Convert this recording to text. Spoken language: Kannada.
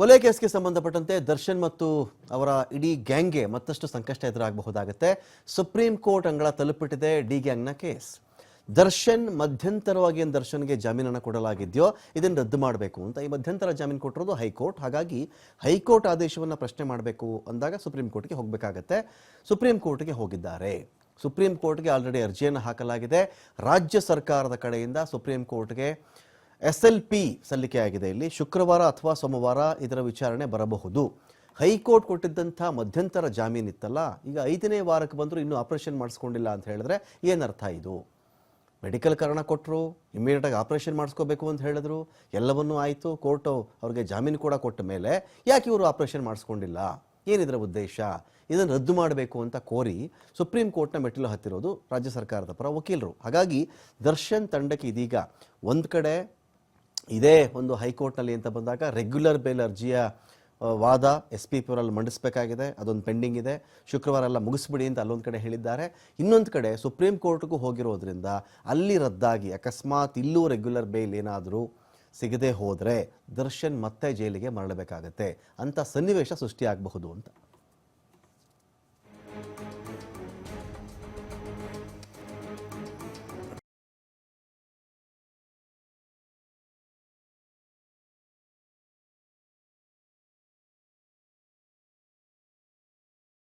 ಕೊಲೆ ಕೇಸ್ಗೆ ಸಂಬಂಧಪಟ್ಟಂತೆ ದರ್ಶನ್ ಮತ್ತು ಅವರ ಇಡೀ ಗ್ಯಾಂಗ್ಗೆ ಮತ್ತಷ್ಟು ಸಂಕಷ್ಟ ಎದುರಾಗಬಹುದಾಗುತ್ತೆ. ಸುಪ್ರೀಂ ಕೋರ್ಟ್ ಅಂಗಳ ತಲುಪಿಟ್ಟಿದೆ ಡಿ ಗ್ಯಾಂಗ್ನ ಕೇಸ್. ದರ್ಶನ್ ಮಧ್ಯಂತರವಾಗಿ ಏನು ದರ್ಶನ್ಗೆ ಜಾಮೀನನ್ನು ಕೊಡಲಾಗಿದೆಯೋ ಇದನ್ನು ರದ್ದು ಮಾಡಬೇಕು ಅಂತ ಈ ಮಧ್ಯಂತರ ಜಾಮೀನು ಕೊಟ್ಟಿರೋದು ಹೈಕೋರ್ಟ್. ಹಾಗಾಗಿ ಹೈಕೋರ್ಟ್ ಆದೇಶವನ್ನು ಪ್ರಶ್ನೆ ಮಾಡಬೇಕು ಅಂದಾಗ ಸುಪ್ರೀಂ ಕೋರ್ಟ್ಗೆ ಹೋಗಬೇಕಾಗತ್ತೆ. ಸುಪ್ರೀಂ ಕೋರ್ಟ್ಗೆ ಹೋಗಿದ್ದಾರೆ. ಸುಪ್ರೀಂ ಕೋರ್ಟ್ಗೆ ಆಲ್ರೆಡಿ ಅರ್ಜಿಯನ್ನು ಹಾಕಲಾಗಿದೆ. ರಾಜ್ಯ ಸರ್ಕಾರದ ಕಡೆಯಿಂದ ಸುಪ್ರೀಂ ಕೋರ್ಟ್ಗೆ ಎಸ್ ಎಲ್ ಪಿ ಸಲ್ಲಿಕೆಯಾಗಿದೆ ಇಲ್ಲಿ ಶುಕ್ರವಾರ ಅಥವಾ ಸೋಮವಾರ ಇದರ ವಿಚಾರಣೆ ಬರಬಹುದು. ಹೈಕೋರ್ಟ್ ಕೊಟ್ಟಿದ್ದಂಥ ಮಧ್ಯಂತರ ಜಾಮೀನಿತ್ತಲ್ಲ ಈಗ ಐದನೇ ವಾರಕ್ಕೆ ಬಂದರೂ ಇನ್ನೂ ಆಪರೇಷನ್ ಮಾಡಿಸ್ಕೊಂಡಿಲ್ಲ ಅಂತ ಹೇಳಿದ್ರೆ ಏನರ್ಥ ಇದು? ಮೆಡಿಕಲ್ ಕಾರಣ ಕೊಟ್ಟರು ಇಮಿಡಿಯೇಟಾಗಿ ಆಪರೇಷನ್ ಮಾಡಿಸ್ಕೋಬೇಕು ಅಂತ ಹೇಳಿದ್ರು, ಎಲ್ಲವನ್ನೂ ಆಯಿತು, ಕೋರ್ಟು ಅವ್ರಿಗೆ ಜಾಮೀನು ಕೂಡ ಕೊಟ್ಟ ಮೇಲೆ ಯಾಕೆ ಇವರು ಆಪರೇಷನ್ ಮಾಡಿಸ್ಕೊಂಡಿಲ್ಲ? ಏನಿದರ ಉದ್ದೇಶ? ಇದನ್ನು ರದ್ದು ಮಾಡಬೇಕು ಅಂತ ಕೋರಿ ಸುಪ್ರೀಂ ಕೋರ್ಟ್ನ ಮೆಟ್ಟಿಲು ಹತ್ತಿರೋದು ರಾಜ್ಯ ಸರ್ಕಾರದ ಪರ ವಕೀಲರು. ಹಾಗಾಗಿ ದರ್ಶನ್ ತಂಡಕ್ಕೆ ಇದೀಗ ಒಂದು ಕಡೆ ಇದೇ ಒಂದು ಹೈಕೋರ್ಟ್ನಲ್ಲಿ ಅಂತ ಬಂದಾಗ ರೆಗ್ಯುಲರ್ ಬೇಲ್ ಅರ್ಜಿಯ ವಾದ ಎಸ್ ಪಿ ಪಿ ಮಂಡಿಸಬೇಕಾಗಿದೆ, ಅದೊಂದು ಪೆಂಡಿಂಗ್ ಇದೆ. ಶುಕ್ರವಾರ ಎಲ್ಲ ಮುಗಿಸ್ಬಿಡಿ ಅಂತ ಅಲ್ಲೊಂದು ಕಡೆ ಹೇಳಿದ್ದಾರೆ. ಇನ್ನೊಂದು ಕಡೆ ಸುಪ್ರೀಂ ಕೋರ್ಟ್ಗೂ ಹೋಗಿರೋದ್ರಿಂದ ಅಲ್ಲಿ ರದ್ದಾಗಿ ಅಕಸ್ಮಾತ್ ಇಲ್ಲೂ ರೆಗ್ಯುಲರ್ ಬೇಲ್ ಏನಾದರೂ ಸಿಗದೆ ಹೋದರೆ ದರ್ಶನ್ ಮತ್ತೆ ಜೈಲಿಗೆ ಮರಳಬೇಕಾಗತ್ತೆ ಅಂತ ಸನ್ನಿವೇಶ ಸೃಷ್ಟಿಯಾಗಬಹುದು ಅಂತ.